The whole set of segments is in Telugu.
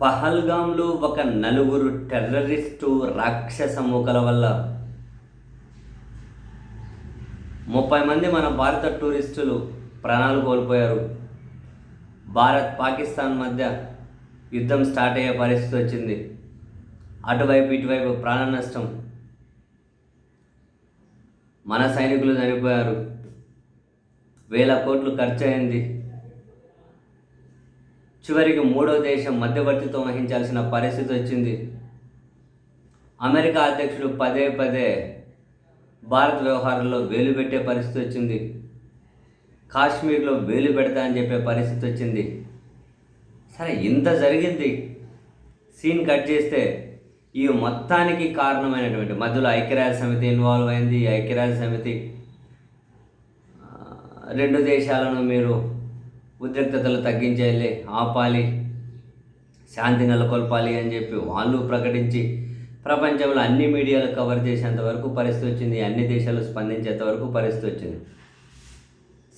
పహల్గాంలో ఒక నలుగురు టెర్రరిస్టు రాక్షస మూకల వల్ల ముప్పై మంది మన భారత టూరిస్టులు ప్రాణాలు కోల్పోయారు. భారత్ పాకిస్తాన్ మధ్య యుద్ధం స్టార్ట్ అయ్యే పరిస్థితి వచ్చింది. అటువైపు ఇటువైపు ప్రాణ నష్టం. మన సైనికులు చనిపోయారు. వేల కోట్లు ఖర్చు అయింది చివరికి మూడో దేశం మధ్యవర్తిత్వం వహించాల్సిన పరిస్థితి వచ్చింది. అమెరికా అధ్యక్షుడు పదే పదే భారత్ వ్యవహారంలో వేలు పెట్టే పరిస్థితి వచ్చింది. కాశ్మీర్లో వేలు పెడతా అని చెప్పే పరిస్థితి వచ్చింది. సరే ఇంత జరిగింది. సీన్ కట్ చేస్తే ఈ మొత్తానికి కారణమైనటువంటి మధ్యలో ఐక్యరాజ్య సమితి ఇన్వాల్వ్ అయింది. ఐక్యరాజ్య సమితి రెండు దేశాలను మీరు ఉద్రిక్తతలు తగ్గించేయాలి ఆపాలి శాంతి నెలకొల్పాలి అని చెప్పి వాళ్ళు ప్రకటించి ప్రపంచంలో అన్ని మీడియాలు కవర్ చేసేంత వరకు పరిస్థితి వచ్చింది అన్ని దేశాలు స్పందించేంత వరకు పరిస్థితి వచ్చింది.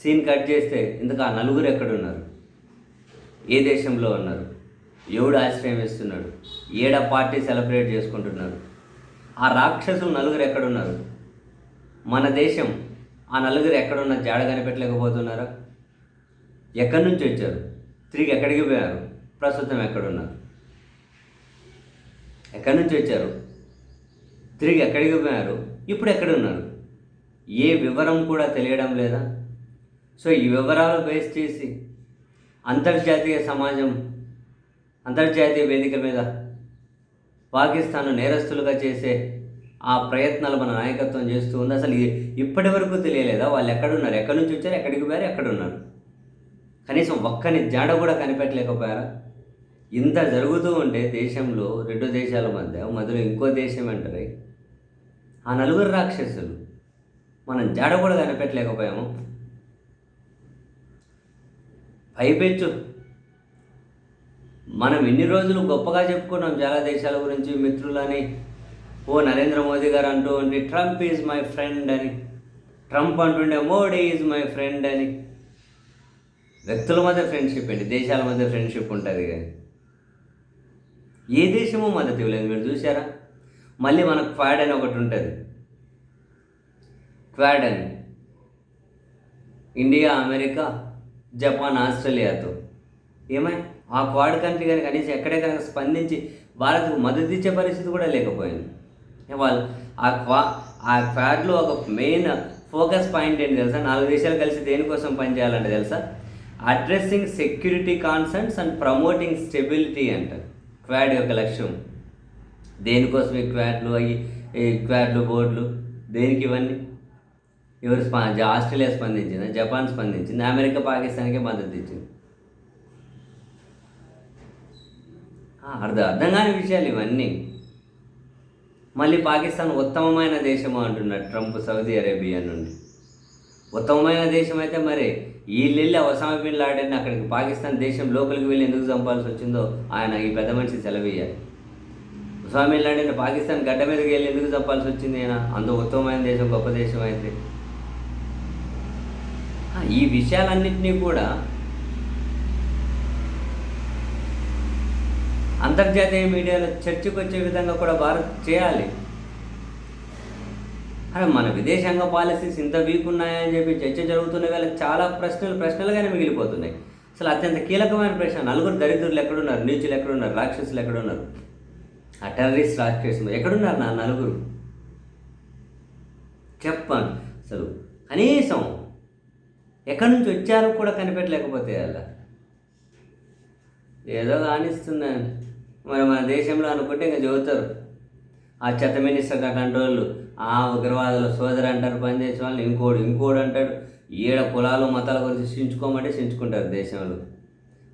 సీన్ కట్ చేస్తే ఇందుకు ఆ నలుగురు ఎక్కడున్నారు? ఏ దేశంలో ఉన్నారు? ఎవడు ఆశ్రయం ఇస్తున్నాడు? ఏడ పార్టీ సెలబ్రేట్ చేసుకుంటున్నారు? ఆ రాక్షసులు నలుగురు ఎక్కడున్నారు? మన దేశం ఆ నలుగురు ఎక్కడున్న జాడ కనిపెట్టలేకపోతున్నారా? ఎక్కడి నుంచి వచ్చారు? తిరిగి ఎక్కడికి పోయారు? ప్రస్తుతం ఎక్కడున్నారు? ఎక్కడి నుంచి వచ్చారు? తిరిగి ఎక్కడికి పోయారు? ఇప్పుడు ఎక్కడున్నారు ఏ వివరం కూడా తెలియడం లేదా? సో ఈ వివరాలు బేస్ చేసి అంతర్జాతీయ సమాజం అంతర్జాతీయ వేదిక మీద పాకిస్తాన్ నేరస్తులుగా చేసే ఆ ప్రయత్నాలు మన నాయకత్వం చేస్తూ ఉంది. అసలు ఇప్పటి వరకు తెలియలేదా? వాళ్ళు ఎక్కడున్నారు ఎక్కడి నుంచి వచ్చారు? ఎక్కడికి పోయారు? ఎక్కడున్నారు కనీసం ఒక్కని జాడ కూడా కనిపెట్టలేకపోయారా? ఇంత జరుగుతూ ఉంటే దేశంలో రెండు దేశాల మధ్య మధ్యలో ఇంకో దేశం అంటారు ఆ నలుగురు రాక్షసులు మనం జాడ కూడా కనిపెట్టలేకపోయాము? భయపెచ్చు. మనం ఇన్ని రోజులు గొప్పగా చెప్పుకున్నాం చాలా దేశాల గురించి మిత్రులని. ఓ నరేంద్ర మోదీ గారు అంటూ ఉండి ట్రంప్ ఈజ్ మై ఫ్రెండ్ అని. ట్రంప్ అంటుండే మోడీ ఈజ్ మై ఫ్రెండ్ అని. వ్యక్తుల మధ్య ఫ్రెండ్షిప్ అండి దేశాల మధ్య ఫ్రెండ్షిప్ ఉంటుంది కానీ. ఏ దేశము మద్దతు ఇవ్వలేదు మీరు చూసారా మళ్ళీ మనకు క్వాడ్ అని ఒకటి ఉంటుంది. క్వాడ్ అని. ఇండియా అమెరికా జపాన్ ఆస్ట్రేలియాతో. ఏమై? ఆ క్వాడ్ కంట్రీ కానీ కనీసం ఎక్కడే కనుక స్పందించి భారత్కు మద్దతు ఇచ్చే పరిస్థితి కూడా లేకపోయింది. వాళ్ళు ఆ క్వా ఆ క్వాడ్లో ఒక మెయిన్ ఫోకస్ పాయింట్ ఏంటి తెలుసా? నాలుగు దేశాలు కలిసి దేనికోసం పనిచేయాలంటే తెలుసా? Addressing security concerns and promoting stability అంట. క్వాడ్ యొక్క లక్ష్యం. దేనికోసం ఈ క్వాడ్లు అవి ఈ క్వాడ్లు బోర్డులు దేనికి ఇవన్నీ? ఎవరు స్పా ఆస్ట్రేలియా స్పందించింది? జపాన్ స్పందించింది? అమెరికా పాకిస్తాన్కే మద్దతు ఇచ్చింది. అర్థం అర్థం కాని విషయాలు ఇవన్నీ. మళ్ళీ పాకిస్తాన్ ఉత్తమమైన దేశము అంటున్నాడు ట్రంప్ సౌదీ అరేబియా నుండి. ఉత్తమమైన దేశం అయితే మరి వీళ్ళెళ్ళి వెళ్ళి ఒసామా బిన్ లాడెన్ అక్కడికి పాకిస్తాన్ దేశం లోపలికి వెళ్ళి ఎందుకు చంపాల్సి వచ్చిందో ఆయన ఈ పెద్ద మనిషి సెలవియ్యాలి. ఒసామా బిన్ లాడెన్ పాకిస్తాన్ గడ్డ మీదకి వెళ్ళి ఎందుకు చంపాల్సి వచ్చింది ఆయన? అంత ఉత్తమమైన దేశం గొప్ప దేశం అయితే. ఈ విషయాలన్నింటినీ కూడా అంతర్జాతీయ మీడియాలో చర్చకు వచ్చే విధంగా కూడా భారత్ చేయాలి. అరే మన విదేశాంగ పాలసీస్ ఇంత వీక్ ఉన్నాయని చెప్పి చర్చ జరుగుతున్న వేళ చాలా ప్రశ్నలు ప్రశ్నలుగానే మిగిలిపోతున్నాయి. అసలు అత్యంత కీలకమైన ప్రశ్న నలుగురు దరిద్రులు ఎక్కడున్నారు? నీచులు ఎక్కడున్నారు? రాక్షసులు ఎక్కడున్నారు? ఆ టెర్రరిస్ట్ రాక్షసులు ఎక్కడున్నారు నా నలుగురు? చెప్పాను అసలు కనీసం ఎక్కడి నుంచి వచ్చారో కూడా కనిపెట్టలేకపోతే అలా. ఏదో కానిస్తుందండి మరి మన దేశంలో అనుకుంటే ఇంకా చదువుతారు. ఆ చెత్త మినిస్టర్ కంట్రోల్ ఆ ఉగ్రవాదుల సోదరు అంటారు పనిచేసే వాళ్ళు ఇంకోడు ఇంకోడు అంటాడు. ఏడ కులాలు మతాల గురించి చించుకోమంటే చించుకుంటారు దేశంలో.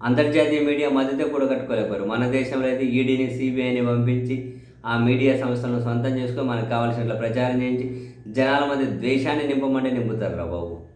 అంతర్జాతీయ మీడియా మద్దతే కూడా కట్టుకోలేకపోయారు. మన దేశంలో అయితే ఈడీని సిబిఐని పంపించి ఆ మీడియా సంస్థలను సొంతం చేసుకొని మనకు కావాల్సినట్లు ప్రచారం చేయించి జనాల మధ్య ద్వేషాన్ని నింపమంటే నింపుతారు రా బాబు.